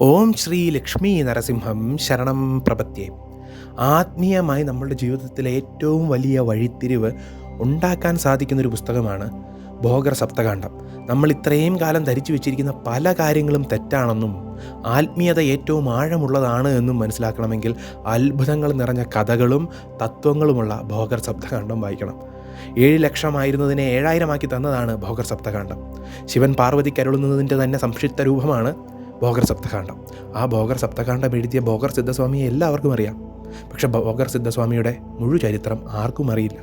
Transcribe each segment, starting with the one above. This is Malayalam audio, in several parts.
ഓം ശ്രീ ലക്ഷ്മി നരസിംഹം ശരണം പ്രപത്യേ. ആത്മീയമായി നമ്മളുടെ ജീവിതത്തിലെ ഏറ്റവും വലിയ വഴിത്തിരിവ് ഉണ്ടാക്കാൻ സാധിക്കുന്നൊരു പുസ്തകമാണ് ഭോഗർ സപ്തകാണ്ഡം നമ്മൾ ഇത്രയും കാലം ധരിച്ചു വെച്ചിരിക്കുന്ന പല കാര്യങ്ങളും തെറ്റാണെന്നും ആത്മീയത ഏറ്റവും ആഴമുള്ളതാണ് എന്നും മനസ്സിലാക്കണമെങ്കിൽ അത്ഭുതങ്ങൾ നിറഞ്ഞ കഥകളും തത്വങ്ങളുമുള്ള ഭോഗർ സപ്തകാണ്ഡം വായിക്കണം. ഏഴ് ലക്ഷമായിരുന്നതിനെ ഏഴായിരമാക്കി തന്നതാണ് ഭോഗർ സപ്തകാണ്ഡം ശിവൻ പാർവതിക്ക് അരുളുന്നതിന്റെ തന്നെ സംക്ഷിപ്ത രൂപമാണ് ഭോഗർ സപ്തകാന്ഡം. ആ ഭോഗർ സപ്തകാന്ഡം എഴുതിയ ഭോഗർ സിദ്ധസ്വാമിയെ എല്ലാവർക്കും അറിയാം. പക്ഷെ ഭോഗർ സിദ്ധസ്വാമിയുടെ മുഴു ചരിത്രം ആർക്കും അറിയില്ല.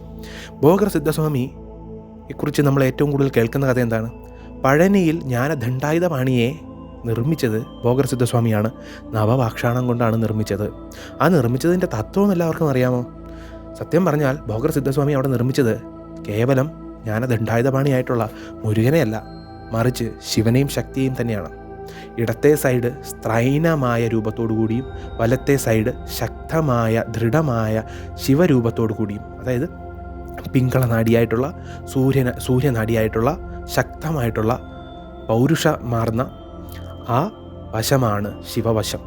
ഭോഗർ സിദ്ധസ്വാമിയെക്കുറിച്ച് നമ്മൾ ഏറ്റവും കൂടുതൽ കേൾക്കുന്ന കഥ എന്താണ്? പഴനിയിൽ ജ്ഞാനദണ്ഡായുധപാണിയെ നിർമ്മിച്ചത് ഭോഗർ സിദ്ധസ്വാമിയാണ്. നവവാക്ഷാണം കൊണ്ടാണ് നിർമ്മിച്ചത്. ആ നിർമ്മിച്ചതിന്റെ തത്വം എല്ലാവർക്കും അറിയാമോ? സത്യം പറഞ്ഞാൽ ഭോഗർ സിദ്ധസ്വാമി അവിടെ നിർമ്മിച്ചത് കേവലം ജ്ഞാനദണ്ഡായുധപാണിയായിട്ടുള്ള മുരുകനെയല്ല. മറിച്ച് ശിവനെയും ശക്തിയെയും തന്നെയാണ്. ഇടത്തെ സൈഡ് സ്ത്രൈനമായ രൂപത്തോടു കൂടിയും വലത്തെ സൈഡ് ശക്തമായ ദൃഢമായ ശിവരൂപത്തോടു കൂടിയും അതായത് പിങ്കളനാടിയായിട്ടുള്ള സൂര്യന സൂര്യനാടിയായിട്ടുള്ള ശക്തമായിട്ടുള്ള പൗരുഷമാർന്ന ആ വശമാണ് ശിവവശം.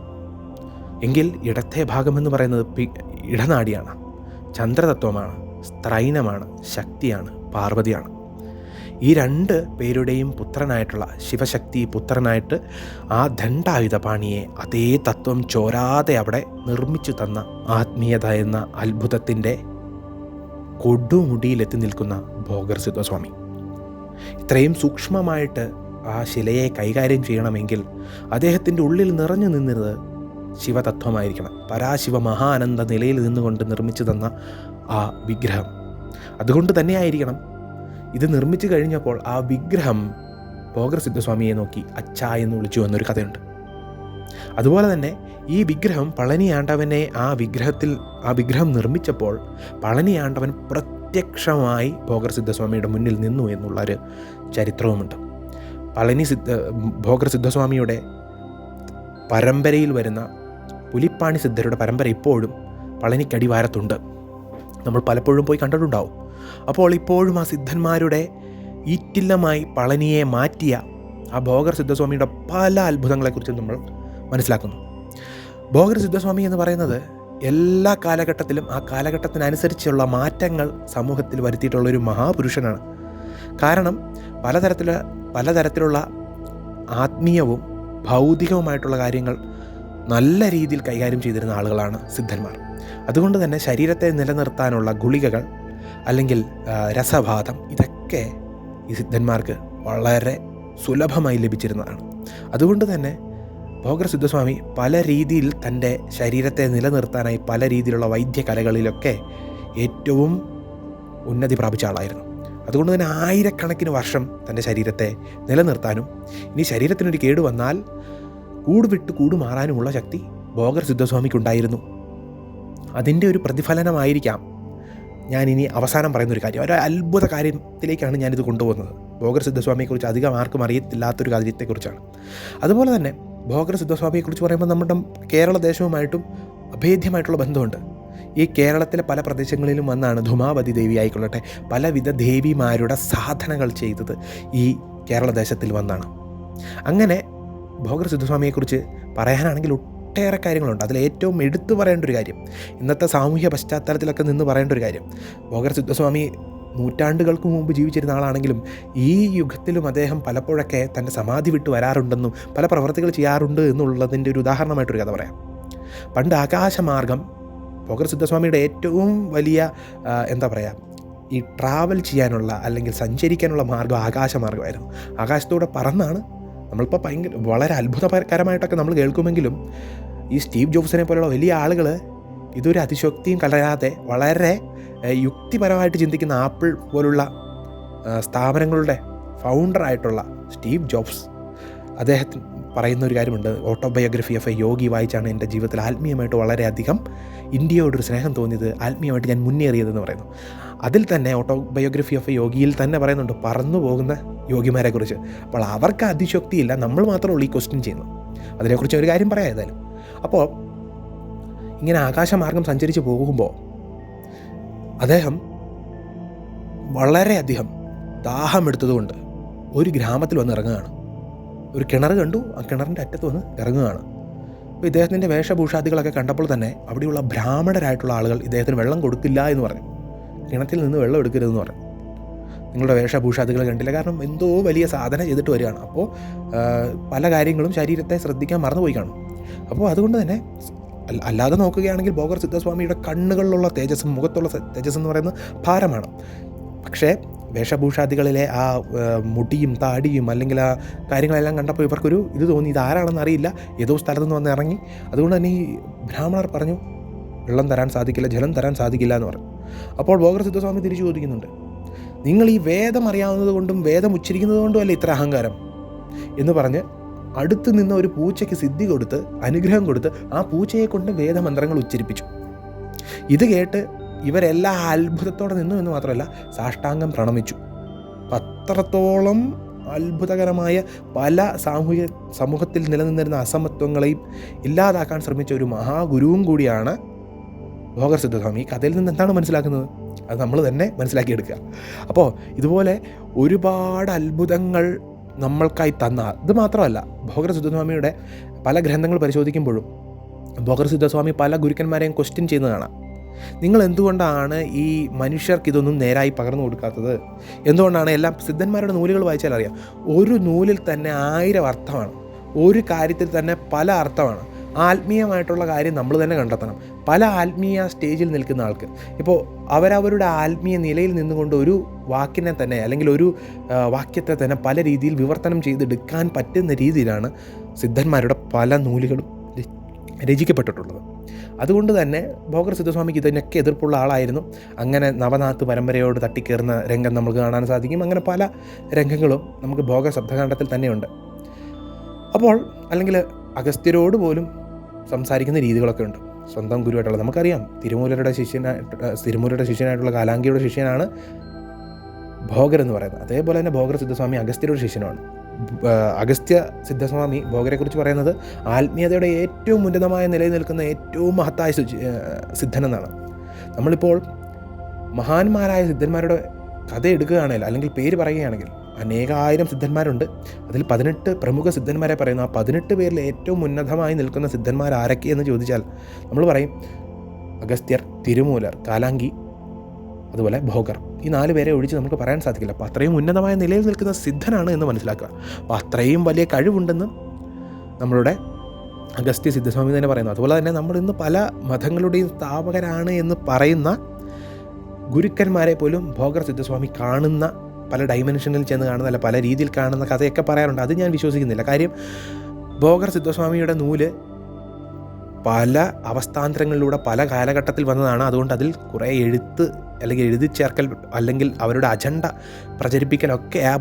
എങ്കിൽ ഇടത്തെ ഭാഗമെന്ന് പറയുന്നത് പി ഇടനാടിയാണ് ചന്ദ്രതത്വമാണ് സ്ത്രൈനമാണ് ശക്തിയാണ് പാർവതിയാണ്. ഈ രണ്ട് പേരുടെയും പുത്രനായിട്ടുള്ള ശിവശക്തി പുത്രനായിട്ട് ആ ദണ്ഡായുധപാണിയെ അതേ തത്വം ചോരാതെ അവിടെ നിർമ്മിച്ചു തന്ന ആത്മീയത എന്ന അത്ഭുതത്തിന്റെ കൊടുമുടിയിലെത്തി നിൽക്കുന്ന ഭോഗർ സിദ്ധസ്വാമി. ഇത്രയും സൂക്ഷ്മമായിട്ട് ആ ശിലയെ കൈകാര്യം ചെയ്യണമെങ്കിൽ അദ്ദേഹത്തിന്റെ ഉള്ളിൽ നിറഞ്ഞു നിന്നിരുന്നത് ശിവതത്വമായിരിക്കണം. പരാശിവ മഹാനന്ദ നിലയിൽ നിന്നുകൊണ്ട് നിർമ്മിച്ചു തന്ന ആ വിഗ്രഹം. അതുകൊണ്ട് തന്നെയായിരിക്കണം ഇത് നിർമ്മിച്ചു കഴിഞ്ഞപ്പോൾ ആ വിഗ്രഹം ഭോഗർ സിദ്ധസ്വാമിയെ നോക്കി അച്ഛ എന്ന് വിളിച്ചു എന്നൊരു കഥയുണ്ട്. അതുപോലെ തന്നെ ഈ വിഗ്രഹം പളനിയാണ്ടവനെ ആ വിഗ്രഹത്തിൽ ആ വിഗ്രഹം നിർമ്മിച്ചപ്പോൾ പളനിയാണ്ടവൻ പ്രത്യക്ഷമായി ഭോഗർ സിദ്ധസ്വാമിയുടെ മുന്നിൽ നിന്നു എന്നുള്ളൊരു ചരിത്രവുമുണ്ട്. പളനി സിദ്ധ ഭോഗർ സിദ്ധസ്വാമിയുടെ പരമ്പരയിൽ വരുന്ന പുലിപ്പാണി സിദ്ധരുടെ പരമ്പര ഇപ്പോഴും പളനിക്കടിവാരത്തുണ്ട്. നമ്മൾ പലപ്പോഴും പോയി കണ്ടിട്ടുണ്ടാവും. അപ്പോൾ ഇപ്പോഴും ആ സിദ്ധന്മാരുടെ ഈറ്റില്ലമായി പളനിയെ മാറ്റിയ ആ ഭോഗർ സിദ്ധസ്വാമിയുടെ പല അത്ഭുതങ്ങളെക്കുറിച്ച് നമ്മൾ മനസ്സിലാക്കുന്നു. ഭോഗർ സിദ്ധസ്വാമി എന്ന് പറയുന്നത് എല്ലാ കാലഘട്ടത്തിലും ആ കാലഘട്ടത്തിനനുസരിച്ചുള്ള മാറ്റങ്ങൾ സമൂഹത്തിൽ വരുത്തിയിട്ടുള്ള ഒരു മഹാപുരുഷനാണ്. കാരണം പലതരത്തിൽ പലതരത്തിലുള്ള ആത്മീയവും ഭൗതികവുമായിട്ടുള്ള കാര്യങ്ങൾ നല്ല രീതിയിൽ കൈകാര്യം ചെയ്തിരുന്ന ആളുകളാണ് സിദ്ധന്മാർ. അതുകൊണ്ട് തന്നെ ശരീരത്തെ നിലനിർത്താനുള്ള ഗുളികകൾ അല്ലെങ്കിൽ രസഭാതം ഇതൊക്കെ ഈ സിദ്ധന്മാർക്ക് വളരെ സുലഭമായി ലഭിച്ചിരുന്നതാണ്. അതുകൊണ്ട് തന്നെ ഭോഗ്ര സിദ്ധസ്വാമി പല രീതിയിൽ തന്റെ ശരീരത്തെ നിലനിർത്താനായി പല രീതിയിലുള്ള വൈദ്യകലകളിലൊക്കെ ഏറ്റവും ഉന്നതി പ്രാപിച്ച ആളായിരുന്നു. അതുകൊണ്ട് തന്നെ ആയിരക്കണക്കിന് വർഷം തന്റെ ശരീരത്തെ നിലനിർത്താനും ഇനി ശരീരത്തിനൊരു കേട് വന്നാൽ കൂട് വിട്ട് കൂട് മാറാനുമുള്ള ശക്തി ഭോഗർ സിദ്ധസ്വാമിക്കുണ്ടായിരുന്നു. അതിന്റെ ഒരു പ്രതിഫലനമായിരിക്കാം ഞാൻ ഇനി അവസാനം പറയുന്ന ഒരു കാര്യം. ഒരു അത്ഭുത കാര്യത്തിലേക്കാണ് ഞാനിത് കൊണ്ടുപോകുന്നത്. ഭോഗർ സിദ്ധസ്വാമിയെക്കുറിച്ച് അധികം ആർക്കും അറിയത്തില്ലാത്തൊരു കാര്യത്തെക്കുറിച്ചാണ്. അതുപോലെ തന്നെ ഭോഗർ സിദ്ധസ്വാമിയെക്കുറിച്ച് പറയുമ്പോൾ നമ്മുടെ കേരള ദേശവുമായിട്ടും അഭേദ്യമായിട്ടുള്ള ബന്ധമുണ്ട്. ഈ കേരളത്തിലെ പല പ്രദേശങ്ങളിലും വന്നാണ് ധുമാവതി ദേവി ആയിക്കൊള്ളട്ടെ പലവിധ ദേവിമാരുടെ സാധനകൾ ചെയ്തത് ഈ കേരള ദേശത്തിൽ വന്നാണ്. അങ്ങനെ ഭോഗർ സിദ്ധസ്വാമിയെക്കുറിച്ച് പറയാനാണെങ്കിൽ ഒട്ടേറെ കാര്യങ്ങളുണ്ട്. അതിൽ ഏറ്റവും എടുത്തു പറയേണ്ട ഒരു കാര്യം ഇന്നത്തെ സാമൂഹ്യ പശ്ചാത്തലത്തിലൊക്കെ നിന്ന് പറയേണ്ട ഒരു കാര്യം ഭോഗർ സിദ്ധസ്വാമി നൂറ്റാണ്ടുകൾക്ക് മുമ്പ് ജീവിച്ചിരുന്ന ആളാണെങ്കിലും ഈ യുഗത്തിലും അദ്ദേഹം പലപ്പോഴൊക്കെ തന്റെ സമാധി വിട്ട് വരാറുണ്ടെന്നും പല പ്രവർത്തികൾ ചെയ്യാറുണ്ട് എന്നുള്ളതിന്റെ ഒരു ഉദാഹരണമായിട്ടൊരു കഥ പറയാം. പണ്ട് ആകാശമാർഗം ഭോഗർ സിദ്ധസ്വാമിയുടെ ഏറ്റവും വലിയ എന്താ പറയുക ഈ ട്രാവൽ ചെയ്യാനുള്ള അല്ലെങ്കിൽ സഞ്ചരിക്കാനുള്ള മാർഗം ആകാശമാർഗമായിരുന്നു. ആകാശത്തൂടെ പറന്നാണ്. നമ്മളിപ്പോൾ ഭയങ്കര വളരെ അത്ഭുതകരമായിട്ടൊക്കെ നമ്മൾ കേൾക്കുമെങ്കിലും ഈ സ്റ്റീവ് ജോബ്സിനെ പോലെയുള്ള വലിയ ആളുകൾ ഇതൊരു അതിശക്തിയും കലരാതെ വളരെ യുക്തിപരമായിട്ട് ചിന്തിക്കുന്ന ആപ്പിൾ പോലുള്ള സ്ഥാപനങ്ങളുടെ ഫൗണ്ടറായിട്ടുള്ള സ്റ്റീവ് ജോബ്സ്. അദ്ദേഹത്തിന് പറയുന്ന ഒരു കാര്യമുണ്ട്. ഓട്ടോബയോഗ്രഫി ഓഫ് എ യോഗി വായിച്ചാണ് എന്റെ ജീവിതത്തിൽ ആത്മീയമായിട്ട് വളരെയധികം ഇന്ത്യയോടൊരു സ്നേഹം തോന്നിയത് ആത്മീയമായിട്ട് ഞാൻ മുന്നേറിയതെന്ന് പറയുന്നു. അതിൽ തന്നെ ഓട്ടോബയോഗ്രഫി ഓഫ് എ യോഗിയിൽ തന്നെ പറയുന്നുണ്ട് പറന്നു പോകുന്ന യോഗിമാരെക്കുറിച്ച്. അപ്പോൾ അവർക്ക് അതിശക്തിയില്ല നമ്മൾ മാത്രമേ ഉള്ളൂ ഈ ക്വസ്റ്റ്യൻ ചെയ്യുന്നത്. അതിനെക്കുറിച്ച് ഒരു കാര്യം പറയാം ഏതായാലും. അപ്പോൾ ഇങ്ങനെ ആകാശമാർഗം സഞ്ചരിച്ച് പോകുമ്പോൾ അദ്ദേഹം വളരെയധികം ദാഹമെടുത്തതുകൊണ്ട് ഒരു ഗ്രാമത്തിൽ വന്ന് ഇറങ്ങുകയാണ്. ഒരു കിണർ കണ്ടു ആ കിണറിന്റെ അറ്റത്ത് വന്ന് ഇറങ്ങുകയാണ്. അപ്പോൾ ഇദ്ദേഹത്തിന്റെ വേഷഭൂഷാദികളൊക്കെ കണ്ടപ്പോൾ തന്നെ അവിടെയുള്ള ബ്രാഹ്മണരായിട്ടുള്ള ആളുകൾ ഇദ്ദേഹത്തിന് വെള്ളം കൊടുക്കില്ല എന്ന് പറഞ്ഞു. കിണറ്റിൽ നിന്ന് വെള്ളം എടുക്കരുതെന്ന് പറഞ്ഞു. നിങ്ങളുടെ വേഷഭൂഷാദികൾ കണ്ടില്ല. കാരണം എന്തോ വലിയ സാധന ചെയ്തിട്ട് വരികയാണ്. അപ്പോൾ പല കാര്യങ്ങളും ശരീരത്തെ ശ്രദ്ധിക്കാൻ മറന്നുപോയി കാണും. അപ്പോൾ അതുകൊണ്ട് തന്നെ അല്ലാതെ നോക്കുകയാണെങ്കിൽ ബോഗർ സിദ്ധസ്വാമിയുടെ കണ്ണുകളിലുള്ള തേജസ്സും മുഖത്തുള്ള തേജസ് എന്ന് പറയുന്നത് ഭാരമാണ്. പക്ഷേ വേഷഭൂഷാദികളിലെ ആ, മുടിയും താടിയും അല്ലെങ്കിൽ ആ കാര്യങ്ങളെല്ലാം കണ്ടപ്പോൾ ഇവർക്കൊരു ഇത് തോന്നി ഇതാരാണെന്ന് അറിയില്ല. ഏതോ സ്ഥലത്തു നിന്ന് വന്ന് ഇറങ്ങി. അതുകൊണ്ട് തന്നെ ഈ ബ്രാഹ്മണർ പറഞ്ഞു വെള്ളം തരാൻ സാധിക്കില്ല ജലം തരാൻ സാധിക്കില്ല എന്ന് പറഞ്ഞു. അപ്പോൾ ബോഗർ സിദ്ധസ്വാമി തിരിച്ചു ചോദിക്കുന്നുണ്ട് നിങ്ങൾ ഈ വേദം അറിയാവുന്നത് കൊണ്ടും വേദം ഉച്ചരിക്കുന്നത് കൊണ്ടും അല്ല ഇത്ര അഹങ്കാരം? എന്ന് പറഞ്ഞ് അടുത്ത് നിന്ന് ഒരു പൂച്ചയ്ക്ക് സിദ്ധി കൊടുത്ത് അനുഗ്രഹം കൊടുത്ത് ആ പൂച്ചയെ കൊണ്ട് വേദമന്ത്രങ്ങൾ ഉച്ചരിപ്പിച്ചു. ഇത് കേട്ട് ഇവരെല്ലാം അത്ഭുതത്തോടെ നിന്നു എന്ന് മാത്രമല്ല സാഷ്ടാംഗം പ്രണമിച്ചു. അത്രത്തോളം അത്ഭുതകരമായ പല സാമൂഹിക സമൂഹത്തിൽ നിലനിന്നിരുന്ന അസമത്വങ്ങളെയും ഇല്ലാതാക്കാൻ ശ്രമിച്ച ഒരു മഹാഗുരുവും കൂടിയാണ് ഭോഗർ സിദ്ധസ്വാമി. ഈ കഥയിൽ നിന്ന് എന്താണ് മനസ്സിലാക്കുന്നത്? അത് നമ്മൾ തന്നെ മനസ്സിലാക്കിയെടുക്കുക. അപ്പോൾ ഇതുപോലെ ഒരുപാട് അത്ഭുതങ്ങൾ നമ്മൾക്കായി തന്ന ഇത് മാത്രമല്ല ഭോഗര സിദ്ധസ്വാമിയുടെ പല ഗ്രന്ഥങ്ങൾ പരിശോധിക്കുമ്പോഴും ഭോഗര സിദ്ധസ്വാമി പല ഗുരുക്കന്മാരെയും ക്വസ്റ്റ്യൻ ചെയ്യുന്നത് കാണാം നിങ്ങൾ എന്തുകൊണ്ടാണ് ഈ മനുഷ്യർക്ക് ഇതൊന്നും നേരായി പകർന്നു കൊടുക്കാത്തത്? എന്തുകൊണ്ടാണ് എല്ലാം സിദ്ധന്മാരുടെ നൂലുകൾ വായിച്ചാൽ അറിയാം ഒരു നൂലിൽ തന്നെ ആയിരം അർത്ഥമാണ്. ഒരു കാര്യത്തിൽ തന്നെ പല അർത്ഥമാണ്. ആത്മീയമായിട്ടുള്ള കാര്യം നമ്മൾ തന്നെ കണ്ടെത്തണം. പല ആത്മീയ സ്റ്റേജിൽ നിൽക്കുന്ന ആൾക്ക്. ഇപ്പോൾ അവരവരുടെ ആത്മീയ നിലയിൽ നിന്നുകൊണ്ട് ഒരു വാക്കിനെ തന്നെ അല്ലെങ്കിൽ ഒരു വാക്യത്തെ തന്നെ പല രീതിയിൽ വിവർത്തനം ചെയ്തെടുക്കാൻ പറ്റുന്ന രീതിയിലാണ് സിദ്ധന്മാരുടെ പല നൂലുകളും രചിക്കപ്പെട്ടിട്ടുള്ളത്. അതുകൊണ്ട് തന്നെ ഭോഗർ സിദ്ധസ്വാമിക്ക് ഇതിനൊക്കെ എതിർപ്പുള്ള ആളായിരുന്നു. അങ്ങനെ നവനാത്ത് പരമ്പരയോട് തട്ടിക്കയറുന്ന രംഗം നമുക്ക് കാണാൻ സാധിക്കും. അങ്ങനെ പല രംഗങ്ങളും നമുക്ക് ഭോഗ ശബ്ദകാണ്ഡത്തിൽ തന്നെയുണ്ട്. അപ്പോൾ അല്ലെങ്കിൽ അഗസ്ത്യരോട് പോലും സംസാരിക്കുന്ന രീതികളൊക്കെ ഉണ്ട്. സ്വന്തം ഗുരുവായിട്ടുള്ള നമുക്കറിയാം തിരുമൂലരുടെ ശിഷ്യനായിട്ട് തിരുമൂലരുടെ ശിഷ്യനായിട്ടുള്ള കാലാങ്കിയുടെ ശിഷ്യനാണ് ഭോഗർ എന്ന് പറയുന്നത്. അതേപോലെ തന്നെ ഭോഗർ സിദ്ധസ്വാമി അഗസ്ത്യരുടെ ശിഷ്യനാണ് അഗസ്ത്യ സിദ്ധസ്വാമി ഭോഗരെക്കുറിച്ച് പറയുന്നത് ആത്മീയതയുടെ ഏറ്റവും ഉന്നതമായ നിലയിൽ നിൽക്കുന്ന ഏറ്റവും മഹത്തായ സിദ്ധനെന്നാണ്. നമ്മളിപ്പോൾ മഹാന്മാരായ സിദ്ധന്മാരുടെ കഥ എടുക്കുകയാണെങ്കിൽ അല്ലെങ്കിൽ പേര് പറയുകയാണെങ്കിൽ അനേകായിരം സിദ്ധന്മാരുണ്ട്. അതിൽ പതിനെട്ട് പ്രമുഖ സിദ്ധന്മാരെ പറയുന്നു. ആ പതിനെട്ട് പേരിൽ ഏറ്റവും ഉന്നതമായി നിൽക്കുന്ന സിദ്ധന്മാർ ആരൊക്കെ എന്ന് ചോദിച്ചാൽ നമ്മൾ പറയും അഗസ്ത്യർ തിരുമൂലർ കാലാങ്കി അതുപോലെ ഭോഗർ. ഈ നാല് പേരെ ഒഴിച്ച് നമുക്ക് പറയാൻ സാധിക്കില്ല. അപ്പോൾ അത്രയും ഉന്നതമായ നിലയിൽ നിൽക്കുന്ന സിദ്ധനാണ് എന്ന് മനസ്സിലാക്കുക. അപ്പോൾ അത്രയും വലിയ കഴിവുണ്ടെന്ന് നമ്മളുടെ അഗസ്ത്യ സിദ്ധസ്വാമി തന്നെ പറയുന്നു. അതുപോലെ തന്നെ നമ്മൾ ഇന്ന് പല മതങ്ങളുടെയും സ്ഥാപകരാണ് എന്ന് പറയുന്ന ഗുരുക്കന്മാരെ പോലും ഭോഗർ സിദ്ധസ്വാമി കാണുന്ന പല ഡൈമെൻഷനിൽ ചെന്ന് കാണുന്ന അല്ല പല രീതിയിൽ കാണുന്ന കഥയൊക്കെ പറയാറുണ്ട്. അത് ഞാൻ വിശ്വസിക്കുന്നില്ല. കാര്യം ഭോഗർ സിദ്ധസ്വാമിയുടെ നൂൽ പല അവസ്ഥാന്തരങ്ങളിലൂടെ പല കാലഘട്ടത്തിൽ വന്നതാണ്. അതുകൊണ്ട് അതിൽ കുറേ എഴുത്ത് അല്ലെങ്കിൽ എഴുതി ചേർക്കൽ അല്ലെങ്കിൽ അവരുടെ അജണ്ട പ്രചരിപ്പിക്കലൊക്കെ ആ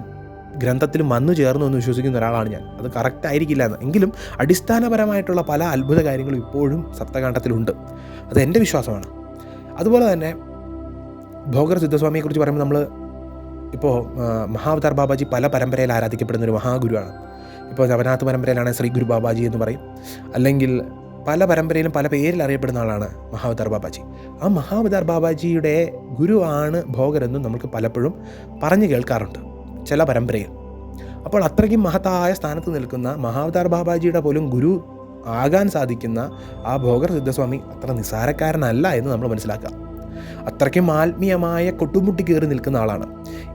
ഗ്രന്ഥത്തിൽ വന്നു ചേർന്നു എന്ന് വിശ്വസിക്കുന്ന ഒരാളാണ് ഞാൻ. അത് കറക്റ്റ് ആയിരിക്കില്ല എന്ന്. എങ്കിലും അടിസ്ഥാനപരമായിട്ടുള്ള പല അത്ഭുത കാര്യങ്ങളും ഇപ്പോഴും സപ്തകാണ്ഡത്തിലുണ്ട് അത് എന്റെ വിശ്വാസമാണ്. അതുപോലെ തന്നെ ഭോഗർ സിദ്ധസ്വാമിയെക്കുറിച്ച് പറയുമ്പോൾ നമ്മൾ ഇപ്പോൾ മഹാവതാർ ബാബാജി പല പരമ്പരയിൽ ആരാധിക്കപ്പെടുന്ന ഒരു മഹാഗുരുവാണ്. ഇപ്പോൾ നവനാഥ് പരമ്പരയിലാണ് ശ്രീ ഗുരു ബാബാജി എന്ന് പറയും. അല്ലെങ്കിൽ പല പരമ്പരയിലും പല പേരിൽ അറിയപ്പെടുന്ന ആളാണ് മഹാവതാർ ബാബാജി. ആ മഹാവതാർ ബാബാജിയുടെ ഗുരുവാണ് ഭോഗരെന്നും നമുക്ക് പലപ്പോഴും പറഞ്ഞു കേൾക്കാറുണ്ട് ചില പരമ്പരയിൽ. അപ്പോൾ അത്രയ്ക്കും മഹത്തായ സ്ഥാനത്ത് നിൽക്കുന്ന മഹാവതാർ ബാബാജിയുടെ പോലും ഗുരു ആകാൻ സാധിക്കുന്ന ആ ഭോഗർ സിദ്ധസ്വാമി അത്ര നിസ്സാരക്കാരനല്ല എന്ന് നമ്മൾ മനസ്സിലാക്കുക അത്രയ്ക്കും ആത്മീയമായ കൊട്ടുമുട്ടി കയറി നിൽക്കുന്ന ആളാണ്.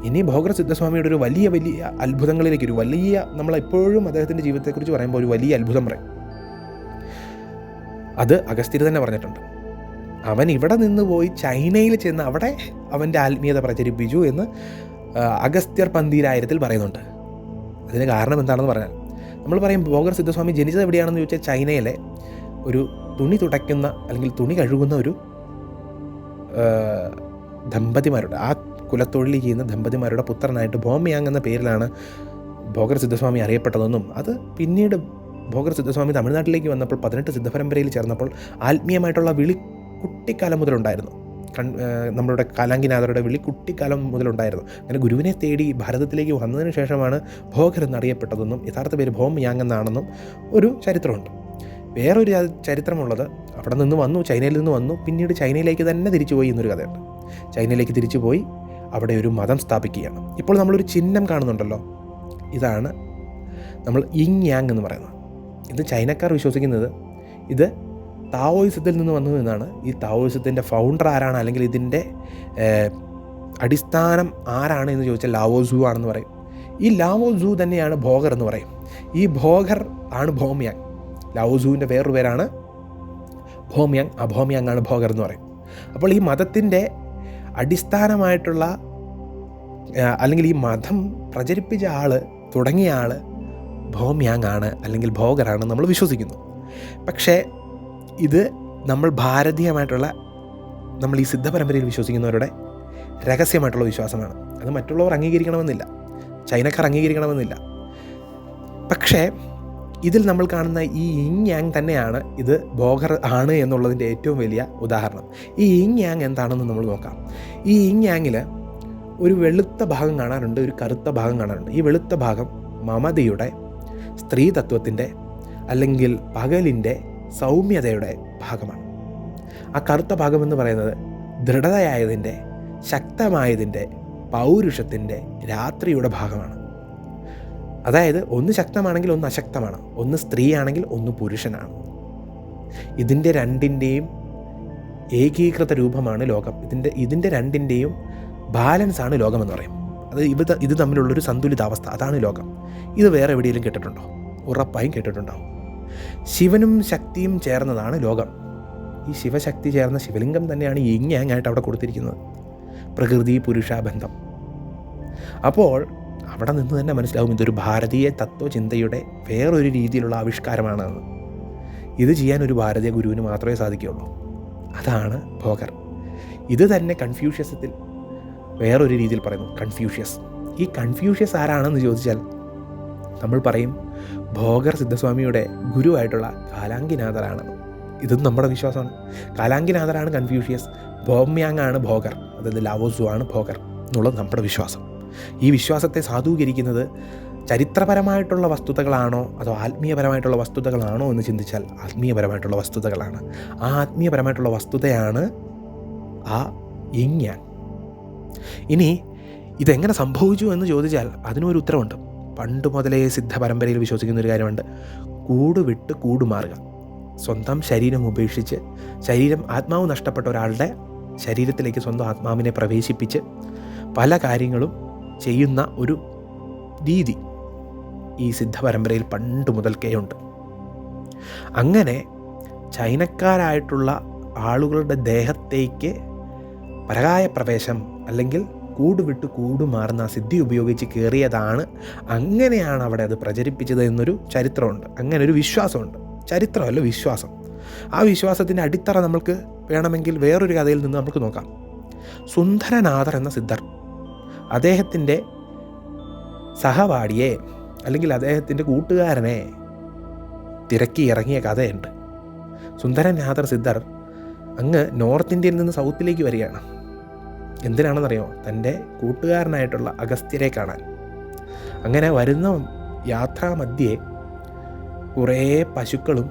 ഇനി ഭോഗര സിദ്ധസ്വാമിയുടെ ഒരു വലിയ വലിയ അത്ഭുതങ്ങളിലേക്ക് ഒരു വലിയ നമ്മളെപ്പോഴും അദ്ദേഹത്തിന്റെ ജീവിതത്തെക്കുറിച്ച് പറയുമ്പോൾ ഒരു വലിയ അത്ഭുതം പറയും. അത് അഗസ്ത്യർ തന്നെ പറഞ്ഞിട്ടുണ്ട്. അവൻ ഇവിടെ നിന്ന് പോയി ചൈനയിൽ ചെന്ന് അവിടെ അവന്റെ ആത്മീയത പ്രചരിപ്പിച്ചു എന്ന് അഗസ്ത്യർ പന്തീരായിരത്തിൽ പറയുന്നുണ്ട്. അതിന് കാരണം എന്താണെന്ന് പറഞ്ഞാൽ നമ്മൾ പറയും ഭോഗർ സിദ്ധസ്വാമി ജനിച്ചത് എവിടെയാണെന്ന് ചോദിച്ചാൽ ചൈനയിലെ ഒരു തുണി തുടയ്ക്കുന്ന അല്ലെങ്കിൽ തുണി കഴുകുന്ന ഒരു ദമ്പതിമാരുടെ ആ കുലത്തൊഴിൽ ചെയ്യുന്ന ദമ്പതിമാരുടെ പുത്രനായിട്ട് ഭോമയാങ് എന്ന പേരിലാണ് ഭോഗർ സിദ്ധസ്വാമി അറിയപ്പെട്ടതെന്നും അത് പിന്നീട് ഭോഗർ സിദ്ധസ്വാമി തമിഴ്നാട്ടിലേക്ക് വന്നപ്പോൾ പതിനെട്ട് സിദ്ധപരമ്പരയിൽ ചേർന്നപ്പോൾ ആത്മീയമായിട്ടുള്ള വിളി കുട്ടിക്കാലം മുതലുണ്ടായിരുന്നു. കൺ നമ്മളുടെ കാലാങ്കിനാഥരുടെ വിളി കുട്ടിക്കാലം മുതലുണ്ടായിരുന്നു. അങ്ങനെ ഗുരുവിനെ തേടി ഭാരതത്തിലേക്ക് വന്നതിന് ശേഷമാണ് ഭോഗർ എന്നറിയപ്പെട്ടതെന്നും യഥാർത്ഥ പേര് ഭോം യാങ് എന്നാണെന്നും ഒരു ചരിത്രമുണ്ട്. വേറൊരു ചരിത്രമുള്ളത് അവിടെ നിന്ന് വന്നു ചൈനയിൽ നിന്ന് വന്നു. പിന്നീട് ചൈനയിലേക്ക് തന്നെ തിരിച്ചുപോയി എന്നൊരു കഥയുണ്ട്. ചൈനയിലേക്ക് തിരിച്ചുപോയി അവിടെ ഒരു മതം സ്ഥാപിക്കുകയാണ്. ഇപ്പോൾ നമ്മളൊരു ചിഹ്നം കാണുന്നുണ്ടല്ലോ. ഇതാണ് നമ്മൾ ഇങ് യാങ് എന്ന് പറയുന്നത്. ഇത് ചൈനക്കാർ വിശ്വസിക്കുന്നത് ഇത് താവോയിസത്തിൽ നിന്ന് വന്നു എന്നാണ്. ഈ താവോയിസത്തിന്റെ ഫൗണ്ടർ ആരാണ്? അല്ലെങ്കിൽ ഇതിന്റെ അടിസ്ഥാനം ആരാണ് എന്ന് ചോദിച്ചാൽ ലാവോസു ആണെന്ന് പറയും. ഈ ലാവോസു തന്നെയാണ് ഭോഗർ എന്ന് പറയും. ഈ ഭോഗർ ആണ് ഭോമിയാങ്. ലാവോസുവിന്റെ വേറൊരു പേരാണ് ഭോമിയാങ്. അഭോമിയാങ് ആണ് ഭോഗർ എന്ന് പറയും. അപ്പോൾ ഈ മതത്തിന്റെ അടിസ്ഥാനമായിട്ടുള്ള അല്ലെങ്കിൽ ഈ മതം പ്രചരിപ്പിച്ച ആൾ തുടങ്ങിയ ആൾ ഭോമിയാങ് ആണ് അല്ലെങ്കിൽ ഭോഗറാണ് നമ്മൾ വിശ്വസിക്കുന്നു. പക്ഷേ ഇത് നമ്മൾ ഭാരതീയമായിട്ടുള്ള നമ്മൾ ഈ സിദ്ധ സിദ്ധപരമ്പരയിൽ വിശ്വസിക്കുന്നവരുടെ രഹസ്യമായിട്ടുള്ള വിശ്വാസമാണ്. അത് മറ്റുള്ളവർ അംഗീകരിക്കണമെന്നില്ല. ചൈനക്കാർ അംഗീകരിക്കണമെന്നില്ല. പക്ഷേ ഇതിൽ നമ്മൾ കാണുന്ന ഈ ഇങ് യാങ് തന്നെയാണ് ഇത് ബോഗർ ആണ് എന്നുള്ളതിന്റെ ഏറ്റവും വലിയ ഉദാഹരണം. ഈ ഇങ് യാങ് എന്താണെന്ന് നമ്മൾ നോക്കാം. ഈ ഇങ് യാങ്ങിൽ ഒരു വെളുത്ത ഭാഗം കാണാറുണ്ട് ഒരു കറുത്ത ഭാഗം കാണാറുണ്ട്. ഈ വെളുത്ത ഭാഗം മമതയുടെ സ്ത്രീതത്വത്തിന്റെ അല്ലെങ്കിൽ പകലിന്റെ സൗമ്യതയുടെ ഭാഗമാണ്. ആ കറുത്ത ഭാഗം എന്ന് പറയുന്നത് ദൃഢതയായതിന്റെ ശക്തമായതിന്റെ പൗരുഷത്തിന്റെ രാത്രിയുടെ ഭാഗമാണ്. അതായത് ഒന്ന് ശക്തമാണെങ്കിൽ ഒന്ന് അശക്തമാണ് ഒന്ന് സ്ത്രീയാണെങ്കിൽ ഒന്ന് പുരുഷനാണ്. ഇതിന്റെ രണ്ടിന്റെയും ഏകീകൃത രൂപമാണ് ലോകം. ഇതിന്റെ ഇതിന്റെ രണ്ടിന്റെയും ബാലൻസാണ് ലോകമെന്ന് പറയും. അത് ഇവ ഇത് തമ്മിലുള്ളൊരു സന്തുലിതാവസ്ഥ അതാണ് ലോകം. ഇത് വേറെ എവിടെയെങ്കിലും കേട്ടിട്ടുണ്ടോ? ഉറപ്പായും കേട്ടിട്ടുണ്ടാവും. ശിവനും ശക്തിയും ചേർന്നതാണ് ലോകം. ഈ ശിവശക്തി ചേർന്ന ശിവലിംഗം തന്നെയാണ് ഈ ഇങ്ങായിട്ട് അവിടെ കൊടുത്തിരിക്കുന്നത്. പ്രകൃതി പുരുഷ ബന്ധം. അപ്പോൾ അവിടെ നിന്ന് തന്നെ മനസ്സിലാവും ഇതൊരു ഭാരതീയ തത്വചിന്തയുടെ വേറൊരു രീതിയിലുള്ള ആവിഷ്കാരമാണെന്ന് ഇത് ചെയ്യാൻ ഒരു ഭാരതീയ ഗുരുവിന് മാത്രമേ സാധിക്കുകയുള്ളൂ. അതാണ് ഭോഗർ. ഇത് തന്നെ കൺഫ്യൂഷ്യസത്തിൽ വേറൊരു രീതിയിൽ പറയുന്നു കൺഫ്യൂഷ്യസ്. ഈ കൺഫ്യൂഷ്യസ് ആരാണെന്ന് ചോദിച്ചാൽ നമ്മൾ പറയും ഭോഗർ സിദ്ധസ്വാമിയുടെ ഗുരുവായിട്ടുള്ള കാലാങ്കിനാഥറാണ് ഇതും നമ്മുടെ വിശ്വാസമാണ്. കാലാങ്കിനാഥറാണ് കൺഫ്യൂഷ്യസ്. ബോമ്യാങ് ആണ് ഭോഗർ. അതായത് ലാവോസു ആണ് ഭോഗർ. എന്നുള്ളത് നമ്മുടെ വിശ്വാസം. ഈ വിശ്വാസത്തെ സാധൂകരിക്കുന്നത് ചരിത്രപരമായിട്ടുള്ള വസ്തുതകളാണോ അതോ ആത്മീയപരമായിട്ടുള്ള വസ്തുതകളാണോ എന്ന് ചിന്തിച്ചാൽ ആത്മീയപരമായിട്ടുള്ള വസ്തുതകളാണ്. ആ ആത്മീയപരമായിട്ടുള്ള വസ്തുതയാണ് ആ ഇങ്ങാൻ ഇനി ഇതെങ്ങനെ സംഭവിച്ചു എന്ന് ചോദിച്ചാൽ അതിനൊരു ഉത്തരവുണ്ട് പണ്ട് മുതലേ സിദ്ധ പരമ്പരയിൽ വിശ്വസിക്കുന്ന ഒരു കാര്യമുണ്ട്. കൂട് വിട്ട് കൂട് മാറുക. സ്വന്തം ശരീരം ഉപേക്ഷിച്ച് ശരീരം ആത്മാവ് നഷ്ടപ്പെട്ട ഒരാളുടെ ശരീരത്തിലേക്ക് സ്വന്തം ആത്മാവിനെ പ്രവേശിപ്പിച്ച് പല കാര്യങ്ങളും ചെയ്യുന്ന ഒരു രീതി ഈ സിദ്ധ പരമ്പരയിൽ പണ്ട് മുതൽക്കേ ഉണ്ട്. അങ്ങനെ ചൈനക്കാരായിട്ടുള്ള ആളുകളുടെ ദേഹത്തേക്ക് പരകായ പ്രവേശം അല്ലെങ്കിൽ കൂടുവിട്ട് കൂടുമാറുന്ന കൂട് മാറുന്ന സിദ്ധി ഉപയോഗിച്ച് കയറിയതാണ് അങ്ങനെയാണ് അവിടെ അത് പ്രചരിപ്പിച്ചത് എന്നൊരു ചരിത്രമുണ്ട്. അങ്ങനെ ഒരു വിശ്വാസമുണ്ട്. ചരിത്രമല്ല വിശ്വാസം. ആ വിശ്വാസത്തിന്റെ അടിത്തറ നമ്മൾക്ക് വേണമെങ്കിൽ വേറൊരു കഥയിൽ നിന്ന് നമുക്ക് നോക്കാം. സുന്ദരനാഥർ എന്ന സിദ്ധർ അദ്ദേഹത്തിന്റെ സഹപാഠിയെ അല്ലെങ്കിൽ അദ്ദേഹത്തിന്റെ കൂട്ടുകാരനെ തിരക്കി ഇറങ്ങിയ കഥയുണ്ട്. സുന്ദരനാഥർ സിദ്ധർ അങ്ങ് നോർത്ത് ഇന്ത്യയിൽ നിന്ന് സൗത്തിലേക്ക് വരികയാണ്. എന്തിനാണെന്നറിയോ? തന്റെ കൂട്ടുകാരനായിട്ടുള്ള അഗസ്ത്യരെ കാണാൻ. അങ്ങനെ വരുന്ന യാത്രാമധ്യേ കുറേ പശുക്കളും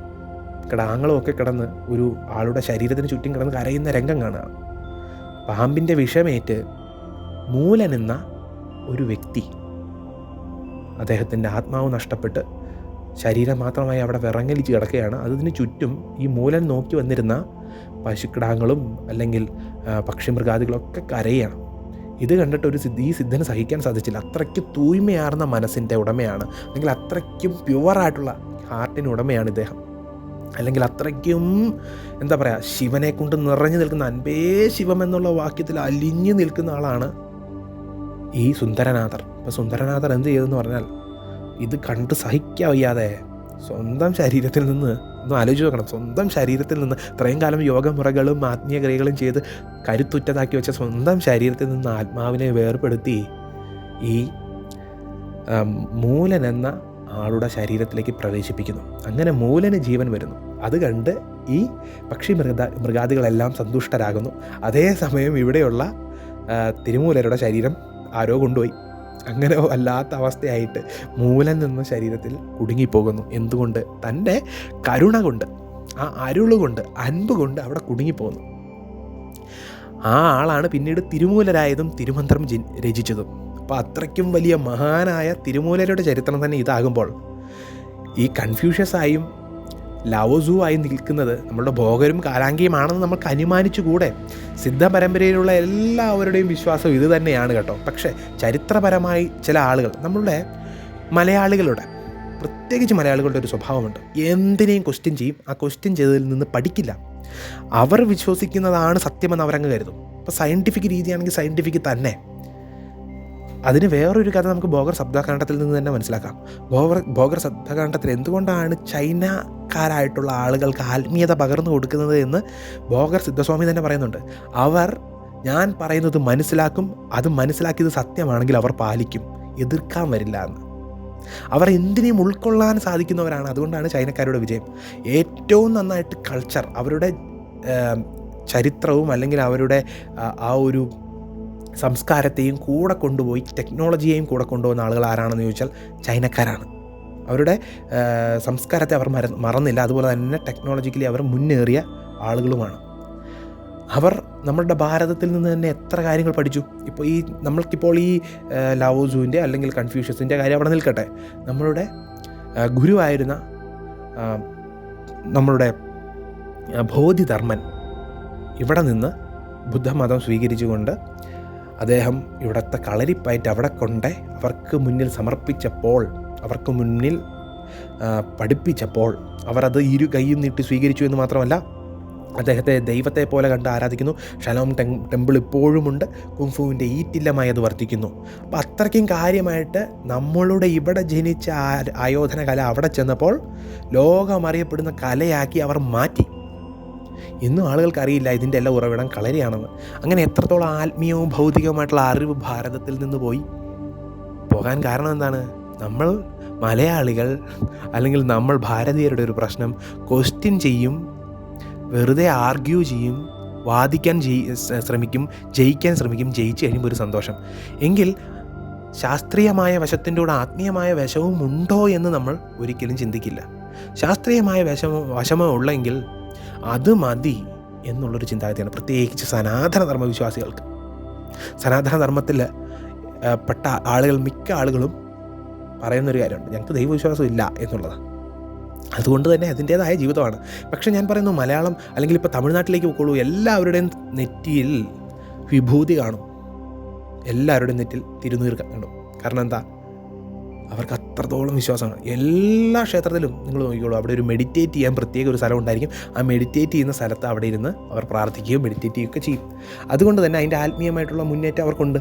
കിടാങ്ങളും ഒക്കെ കിടന്ന് ഒരു ആളുടെ ശരീരത്തിന് ചുറ്റും കിടന്ന് കരയുന്ന രംഗം കാണുക. പാമ്പിന്റെ വിഷമേറ്റ് മൂലൻ എന്ന ഒരു വ്യക്തി. അദ്ദേഹത്തിന്റെ ആത്മാവ് നഷ്ടപ്പെട്ട് ശരീരം മാത്രമായി അവിടെ വിറങ്ങലിച്ച് കിടക്കുകയാണ്. അതിന് ചുറ്റും ഈ മൂലൻ നോക്കി വന്നിരുന്ന പശുക്കിടാങ്ങളും അല്ലെങ്കിൽ പക്ഷി പക്ഷിമൃഗാദികളൊക്കെ കരയാണ്. ഇത് കണ്ടിട്ട് ഒരു സിദ്ധി ഈ സിദ്ധന് സഹിക്കാൻ സാധിച്ചില്ല. അത്രയ്ക്ക് തൂയ്മയാർന്ന മനസ്സിന്റെ ഉടമയാണ്. അല്ലെങ്കിൽ അത്രയ്ക്കും പ്യുവറായിട്ടുള്ള ഹാർട്ടിന് ഉടമയാണ് ഇദ്ദേഹം. അല്ലെങ്കിൽ അത്രയ്ക്കും എന്താ പറയുക ശിവനെ കൊണ്ട് നിറഞ്ഞു നിൽക്കുന്ന അൻപേ ശിവം എന്നുള്ള വാക്യത്തിൽ അലിഞ്ഞു നിൽക്കുന്ന ആളാണ് ഈ സുന്ദരനാഥർ. അപ്പോൾ സുന്ദരനാഥർ എന്ത് ചെയ്തെന്ന് പറഞ്ഞാൽ ഇത് കണ്ട് സഹിക്കാൻ വയ്യാതെ സ്വന്തം ശരീരത്തിൽ നിന്ന് ഒന്ന് ആലോചിച്ച് നോക്കണം. സ്വന്തം ശരീരത്തിൽ നിന്ന് ഇത്രയും കാലം യോഗമുറകളും ആത്മീയ ക്രിയകളും ചെയ്ത് കരുത്തുറ്റതാക്കി വെച്ച സ്വന്തം ശരീരത്തിൽ നിന്ന് ആത്മാവിനെ വേർപെടുത്തി ഈ മൂലൻ എന്ന ആളുടെ ശരീരത്തിലേക്ക് പ്രവേശിപ്പിക്കുന്നു. അങ്ങനെ മൂലന് ജീവൻ വരുന്നു. അത് കണ്ട് ഈ പക്ഷി മൃഗ മൃഗാദികളെല്ലാം സന്തുഷ്ടരാകുന്നു. അതേസമയം ഇവിടെയുള്ള തിരുമൂലരുടെ ശരീരം ആരോ കൊണ്ടുപോയി. അങ്ങനെ വല്ലാത്ത അവസ്ഥയായിട്ട് മൂലം നിന്ന് ശരീരത്തിൽ കുടുങ്ങിപ്പോകുന്നു. എന്തുകൊണ്ട്? തന്റെ കരുണ കൊണ്ട് ആ അരുളുകൊണ്ട് അൻപ് കൊണ്ട് അവിടെ കുടുങ്ങിപ്പോകുന്നു. ആ ആളാണ് പിന്നീട് തിരുമൂലരായതും തിരുമന്ത്രം രചിച്ചതും. അപ്പോൾ അത്രയ്ക്കും വലിയ മഹാനായ തിരുമൂലരുടെ ചരിത്രം തന്നെ ഇതാകുമ്പോൾ ഈ കൺഫ്യൂഷ്യസായും ലവസു ആയി നിൽക്കുന്നത് നമ്മളുടെ ഭോഗരും കാലാങ്കിയുമാണെന്ന് നമുക്ക് അനുമാനിച്ചുകൂടെ? സിദ്ധ പരമ്പരയിലുള്ള എല്ലാവരുടെയും വിശ്വാസം ഇത് തന്നെയാണ് കേട്ടോ. പക്ഷേ ചരിത്രപരമായി ചില ആളുകൾ നമ്മളുടെ മലയാളികളുടെ പ്രത്യേകിച്ച് മലയാളികളുടെ ഒരു സ്വഭാവമുണ്ട്. എന്തിനേയും ക്വസ്റ്റ്യൻ ചെയ്യും. ആ ക്വസ്റ്റ്യൻ ചെയ്തതിൽ നിന്ന് പഠിക്കില്ല. അവർ വിശ്വസിക്കുന്നതാണ് സത്യമെന്ന് അവരങ്ങ് കരുതും. അപ്പോൾ സയന്റിഫിക് രീതിയാണെങ്കിൽ സയന്റിഫിക് തന്നെ. അതിന് വേറൊരു കഥ നമുക്ക് ബോഗർ ശബ്ദകാണ്ഡത്തിൽ നിന്ന് തന്നെ മനസ്സിലാക്കാം. ബോഗർ ബോഗർ ശബ്ദകാണ്ഡത്തിൽ എന്തുകൊണ്ടാണ് ചൈനക്കാരായിട്ടുള്ള ആളുകൾക്ക് ആത്മീയത പകർന്നു കൊടുക്കുന്നത് എന്ന് ബോഗർ സിദ്ധസ്വാമി തന്നെ പറയുന്നുണ്ട്. അവർ ഞാൻ പറയുന്നത് മനസ്സിലാക്കും അത് മനസ്സിലാക്കിയത് സത്യമാണെങ്കിൽ അവർ പാലിക്കും. എതിർക്കാൻ വരില്ല എന്ന്. അവർ എന്തിനേയും ഉൾക്കൊള്ളാൻ സാധിക്കുന്നവരാണ്. അതുകൊണ്ടാണ് ചൈനക്കാരുടെ വിജയം. ഏറ്റവും നന്നായിട്ട് കൾച്ചർ അവരുടെ ചരിത്രവും അല്ലെങ്കിൽ അവരുടെ ആ, ആ ഒരു സംസ്കാരത്തെയും കൂടെ കൊണ്ടുപോയി ടെക്നോളജിയെയും കൂടെ കൊണ്ടുപോകുന്ന ആളുകൾ ആരാണെന്ന് ചോദിച്ചാൽ ചൈനക്കാരാണ്. അവരുടെ സംസ്കാരത്തെ അവർ മര മറന്നില്ല. അതുപോലെ തന്നെ ടെക്നോളജിക്കലി അവർ മുന്നേറിയ ആളുകളുമാണ്. അവർ നമ്മളുടെ ഭാരതത്തിൽ നിന്ന് തന്നെ എത്ര കാര്യങ്ങൾ പഠിച്ചു? ഇപ്പോൾ ഈ നമ്മൾക്കിപ്പോൾ ഈ ലവോസുവിന്റെ അല്ലെങ്കിൽ കൺഫ്യൂഷ്യസിന്റെ കാര്യം അവിടെ നിൽക്കട്ടെ. നമ്മളുടെ ഗുരുവായിരുന്ന നമ്മളുടെ ബോധിധർമ്മൻ ഇവിടെ നിന്ന് ബുദ്ധമതം സ്വീകരിച്ചുകൊണ്ട് അദ്ദേഹം ഇവിടുത്തെ കളരിപ്പയറ്റ് അവിടെ കൊണ്ട് അവർക്ക് മുന്നിൽ സമർപ്പിച്ചപ്പോൾ അവർക്ക് മുന്നിൽ പഠിപ്പിച്ചപ്പോൾ അവർ അത് ഇരു കൈയും നീട്ടി സ്വീകരിച്ചു എന്ന് മാത്രമല്ല അദ്ദേഹത്തെ ദൈവത്തെ പോലെ കണ്ട് ആരാധിക്കുന്നു. ഷലോം ടെം ടെമ്പിൾ ഇപ്പോഴുമുണ്ട്. കുംഫുവിന്റെ ഈറ്റില്ലമായി അത് വർദ്ധിക്കുന്നു അപ്പോൾ അത്രയ്ക്കും കാര്യമായിട്ട് നമ്മളുടെ ഇവിടെ ജനിച്ച ആയോധന കല അവിടെ ചെന്നപ്പോൾ ലോകം അറിയപ്പെടുന്ന കലയാക്കി അവർ മാറ്റി. ഇന്നും ആളുകൾക്ക് അറിയില്ല ഇതിന്റെ എല്ലാം ഉറവിടം കളരിയാണെന്ന്. അങ്ങനെ എത്രത്തോളം ആത്മീയവും ഭൗതികവുമായിട്ടുള്ള അറിവ് ഭാരതത്തിൽ നിന്ന് പോയി? പോകാൻ കാരണം എന്താണ്? നമ്മൾ മലയാളികൾ അല്ലെങ്കിൽ നമ്മൾ ഭാരതീയരുടെ ഒരു പ്രശ്നം ക്വസ്റ്റ്യൻ ചെയ്യും വെറുതെ ആർഗ്യൂ ചെയ്യും വാദിക്കാൻ ശ്രമിക്കും ജയിക്കാൻ ശ്രമിക്കും ജയിച്ചു കഴിയുമ്പോൾ ഒരു സന്തോഷം. എങ്കിൽ ശാസ്ത്രീയമായ വശത്തിന്റെ കൂടെ ആത്മീയമായ വശവും ഉണ്ടോ എന്ന് നമ്മൾ ഒരിക്കലും ചിന്തിക്കില്ല. ശാസ്ത്രീയമായ വശമോ വശമോ ഉള്ളെങ്കിൽ അത് മതി എന്നുള്ളൊരു ചിന്താഗതിയാണ് പ്രത്യേകിച്ച് സനാതനധർമ്മ വിശ്വാസികൾക്ക് സനാതനധർമ്മത്തിൽ പെട്ട ആളുകൾ മിക്ക ആളുകളും പറയുന്നൊരു കാര്യമുണ്ട്. ഞങ്ങൾക്ക് ദൈവവിശ്വാസം ഇല്ല എന്നുള്ളതാണ് അതുകൊണ്ട് തന്നെ അതിന്റേതായ ജീവിതമാണ്. പക്ഷേ ഞാൻ പറയുന്നു മലയാളം അല്ലെങ്കിൽ ഇപ്പോൾ തമിഴ്നാട്ടിലേക്ക് പോയിക്കോളൂ എല്ലാവരുടെയും നെറ്റിയിൽ വിഭൂതി കാണും. എല്ലാവരുടെയും നെറ്റിൽ തിരുനീർ കാണും കാരണം എന്താ? അവർക്ക് അത്രത്തോളം വിശ്വാസമാണ്. എല്ലാ ക്ഷേത്രത്തിലും നിങ്ങൾ നോക്കിക്കോളൂ അവിടെ ഒരു മെഡിറ്റേറ്റ് ചെയ്യാൻ പ്രത്യേക ഒരു സ്ഥലം ഉണ്ടായിരിക്കും. ആ മെഡിറ്റേറ്റ് ചെയ്യുന്ന സ്ഥലത്ത് അവിടെ ഇരുന്ന് അവർ പ്രാർത്ഥിക്കുകയും മെഡിറ്റേറ്റ് ചെയ്യുകയൊക്കെ ചെയ്യും. അതുകൊണ്ട് തന്നെ അതിന്റെ ആത്മീയമായിട്ടുള്ള മുന്നേറ്റം അവർക്കുണ്ട്.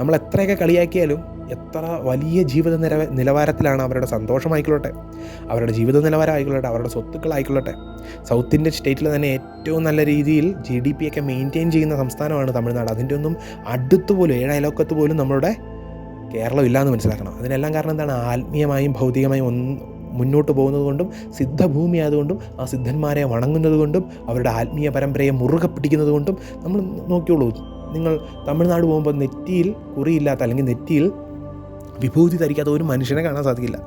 നമ്മൾ എത്രയൊക്കെ കളിയാക്കിയാലും എത്ര വലിയ ജീവിത നിലവ നിലവാരത്തിലാണ് അവരുടെ സന്തോഷമായിക്കൊള്ളട്ടെ. അവരുടെ ജീവിത നിലവാരം ആയിക്കൊള്ളട്ടെ അവരുടെ സ്വത്തുക്കളായിക്കൊള്ളട്ടെ. സൗത്ത് ഇന്ത്യൻ സ്റ്റേറ്റിൽ തന്നെ ഏറ്റവും നല്ല രീതിയിൽ ജി ഡി പി ഒക്കെ മെയിന്റെയിൻ ചെയ്യുന്ന സംസ്ഥാനമാണ് തമിഴ്നാട്. അതിന്റെ ഒന്നും അടുത്ത് പോലും ഏഴ് അയലോക്കത്ത് പോലും നമ്മളുടെ കേരളം ഇല്ലയെന്ന് മനസ്സിലാക്കണം. അതിനെല്ലാം കാരണം എന്താണ്? ആത്മീയമായും ഭൗതികമായും ഒന്ന് മുന്നോട്ട് പോകുന്നതുകൊണ്ടും സിദ്ധഭൂമി ആയതുകൊണ്ടും ആ സിദ്ധന്മാരെ വണങ്ങുന്നത് കൊണ്ടും അവരുടെ ആത്മീയ പരമ്പരയെ മുറുകെ പിടിക്കുന്നതുകൊണ്ടും നമ്മൾ നോക്കിയോളൂ നിങ്ങൾ തമിഴ്നാട് പോകുമ്പോൾ നെറ്റിയിൽ കുറിയില്ലാത്ത അല്ലെങ്കിൽ നെറ്റിയിൽ വിഭൂതി ധരിക്കാത്ത ഒരു മനുഷ്യനെ കാണാൻ സാധിക്കില്ല.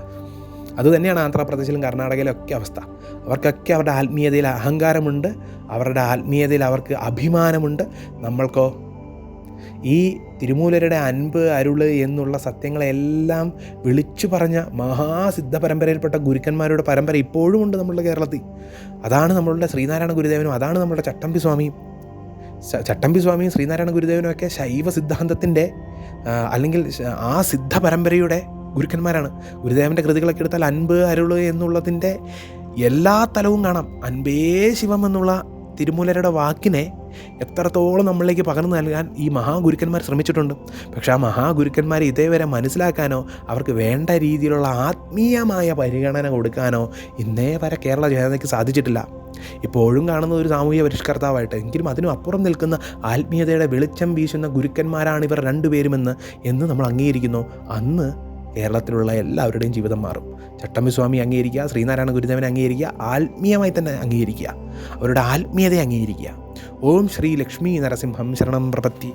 അതുതന്നെയാണ് ആന്ധ്രാപ്രദേശിലും കർണാടകയിലും ഒക്കെ അവസ്ഥ. അവർക്കൊക്കെ അവരുടെ ആത്മീയതയിൽ അഹങ്കാരമുണ്ട്. അവരുടെ ആത്മീയതയിൽ അവർക്ക് അഭിമാനമുണ്ട്. നമ്മൾക്കോ ഈ തിരുമൂലരുടെ അൻപ് അരുൾ എന്നുള്ള സത്യങ്ങളെല്ലാം വിളിച്ചു പറഞ്ഞ മഹാസിദ്ധ പരമ്പരയിൽപ്പെട്ട ഗുരുക്കന്മാരുടെ പരമ്പര ഇപ്പോഴും ഉണ്ട് നമ്മളുടെ കേരളത്തിൽ. അതാണ് നമ്മളുടെ ശ്രീനാരായണ ഗുരുദേവനും അതാണ് നമ്മുടെ ചട്ടമ്പി സ്വാമിയും. ചട്ടമ്പി സ്വാമിയും ശ്രീനാരായണ ഗുരുദേവനും ഒക്കെ ശൈവ സിദ്ധാന്തത്തിന്റെ അല്ലെങ്കിൽ ആ സിദ്ധ പരമ്പരയുടെ ഗുരുക്കന്മാരാണ്. ഗുരുദേവന്റെ കൃതികളൊക്കെ എടുത്താൽ അൻപ് അരുൾ എന്നുള്ളതിന്റെ എല്ലാ തലവും കാണാം. അൻപേ ശിവം എന്നുള്ള തിരുമൂലരുടെ വാക്കിനെ എത്രത്തോളം നമ്മളിലേക്ക് പകർന്നു നൽകാൻ ഈ മഹാഗുരുക്കന്മാർ ശ്രമിച്ചിട്ടുണ്ട്. പക്ഷെ ആ മഹാഗുരുക്കന്മാരെ ഇതേവരെ മനസ്സിലാക്കാനോ അവർക്ക് വേണ്ട രീതിയിലുള്ള ആത്മീയമായ പരിഗണന കൊടുക്കാനോ ഇന്നേ വരെ കേരള ജനതയ്ക്ക് സാധിച്ചിട്ടില്ല. ഇപ്പോഴും കാണുന്ന ഒരു സാമൂഹ്യ പരിഷ്കർത്താവായിട്ട് എങ്കിലും അതിനും അപ്പുറം നിൽക്കുന്ന ആത്മീയതയുടെ വെളിച്ചം വീശുന്ന ഗുരുക്കന്മാരാണ് ഇവർ രണ്ടുപേരുമെന്ന് എന്ന് നമ്മൾ അംഗീകരിക്കുന്നു. അന്ന് കേരളത്തിലുള്ള എല്ലാവരുടെയും ജീവിതം മാറും. ചട്ടമ്പിസ്വാമി അംഗീകരിക്കുക ശ്രീനാരായണ ഗുരുദേവനെ അംഗീകരിക്കുക ആത്മീയമായി തന്നെ അംഗീകരിക്കുക. അവരുടെ ആത്മീയതയെ അംഗീകരിക്കുക. ഓം ശ്രീ ലക്ഷ്മി നരസിംഹം ശരണം പ്രപത്തി